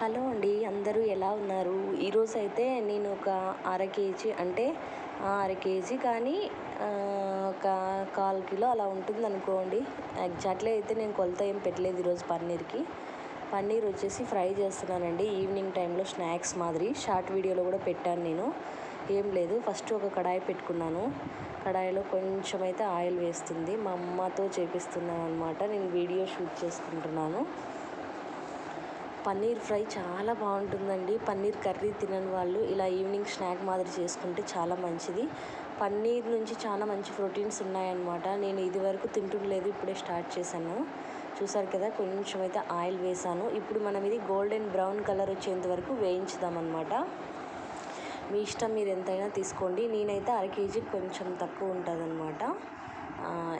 Hello అండి అందరూ ఎలా ఉన్నారు? ఈరోజు అయితే నేను ఒక అర కేజీ అంటే అర కేజీ కానీ ఒక కాల్ కిలో అలా ఉంటుంది అనుకోండి ఎగ్జాక్ట్లీ అయితే నేను కొలత ఏం పెట్టలేదు ఈరోజు పన్నీర్కి. పన్నీర్ వచ్చేసి ఫ్రై చేస్తున్నానండి. ఈవినింగ్ టైంలో స్నాక్స్ మాదిరి. షార్ట్ వీడియోలో కూడా పెట్టాను నేను. ఏం లేదు ఫస్ట్ ఒక కడాయి పెట్టుకున్నాను. కడాయిలో కొంచెం అయితే ఆయిల్ వేస్తుంది. మా అమ్మతో చేపిస్తున్నాను అనమాట నేను వీడియో షూట్ చేసుకుంటున్నాను. పన్నీర్ ఫ్రై చాలా బాగుంటుందండి. పన్నీర్ కర్రీ తినని వాళ్ళు ఇలా ఈవినింగ్ స్నాక్ మాదిరి చేసుకుంటే చాలా మంచిది. పన్నీర్ నుంచి చాలా మంచి ప్రోటీన్స్ ఉన్నాయన్నమాట. నేను ఇది వరకు తింటుండలేదు ఇప్పుడే స్టార్ట్ చేశాను. చూసారు కదా కొంచెం అయితే ఆయిల్ వేసాను. ఇప్పుడు మనం ఇది గోల్డెన్ బ్రౌన్ కలర్ వచ్చేంత వరకు వేయించుదామన్నమాట. మీ ఇష్టం మీరు ఎంతైనా తీసుకోండి. నేనైతే అర కేజీకి కొంచెం తక్కువ ఉంటుంది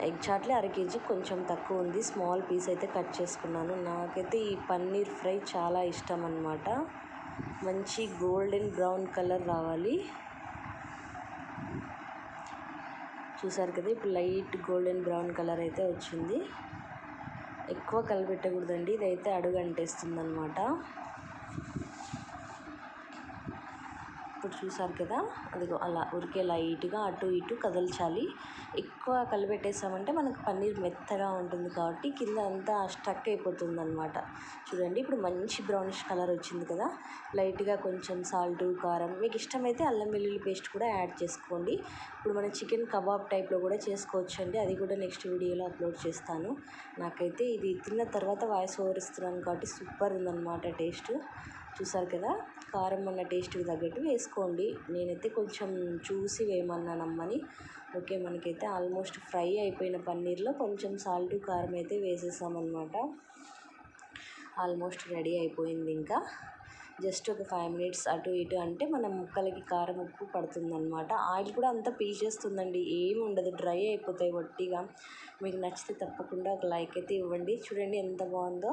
ఎగ్ చాట్లే అర కేజీ కొంచెం తక్కువ ఉంది. స్మాల్ పీస్ అయితే కట్ చేసుకున్నాను. నాకైతే ఈ పన్నీర్ ఫ్రై చాలా ఇష్టం అనమాట మంచి గోల్డెన్ బ్రౌన్ కలర్ రావాలి. చూసారు కదా ఇప్పుడు లైట్ గోల్డెన్ బ్రౌన్ కలర్ అయితే వచ్చింది. ఎక్కువ కలిపెట్టకూడదండి ఇదైతే అడుగు అంటేస్తుంది అనమాట ఇప్పుడు చూసారు కదా? అదిగో అలా ఉరికే లైట్గా అటు ఇటు కదల్చాలి. ఎక్కువ కలిపెట్టేసామంటే మనకు పన్నీర్ మెత్తగా ఉంటుంది కాబట్టి కింద అంతా స్ట్రక్ అయిపోతుంది అనమాట చూడండి ఇప్పుడు మంచి బ్రౌనిష్ కలర్ వచ్చింది కదా? లైట్గా కొంచెం సాల్ట్ కారం మీకు ఇష్టమైతే అల్లం వెల్లుల్లి పేస్ట్ కూడా యాడ్ చేసుకోండి. ఇప్పుడు మన చికెన్ కబాబ్ టైప్లో కూడా చేసుకోవచ్చు అండి అది కూడా నెక్స్ట్ వీడియోలో అప్లోడ్ చేస్తాను. నాకైతే ఇది తిన్న తర్వాత వాయిస్ ఓవర్ ఇస్తున్నాను కాబట్టి సూపర్ ఉందన్నమాట టేస్ట్. చూసారు కదా? కారం అన్న టేస్ట్కి తగ్గట్టు వేసుకోండి. నేనైతే కొంచెం చూసి వేయమన్నాను అమ్మని ఓకే మనకైతే ఆల్మోస్ట్ ఫ్రై అయిపోయిన పన్నీర్లో కొంచెం సాల్ట్ కారం అయితే వేసేసామన్నమాట. ఆల్మోస్ట్ రెడీ అయిపోయింది ఇంకా. జస్ట్ ఒక ఫైవ్ మినిట్స్ అటు ఇటు అంటే మన ముక్కలకి కారం ఉప్పు పడుతుందన్నమాట. ఆయిల్ కూడా అంతా పీల్చేస్తుందండి. ఏమి ఉండదు డ్రై అయిపోతాయి వట్టిగా. మీకు నచ్చితే తప్పకుండా ఒక లైక్ అయితే ఇవ్వండి. చూడండి ఎంత బాగుందో.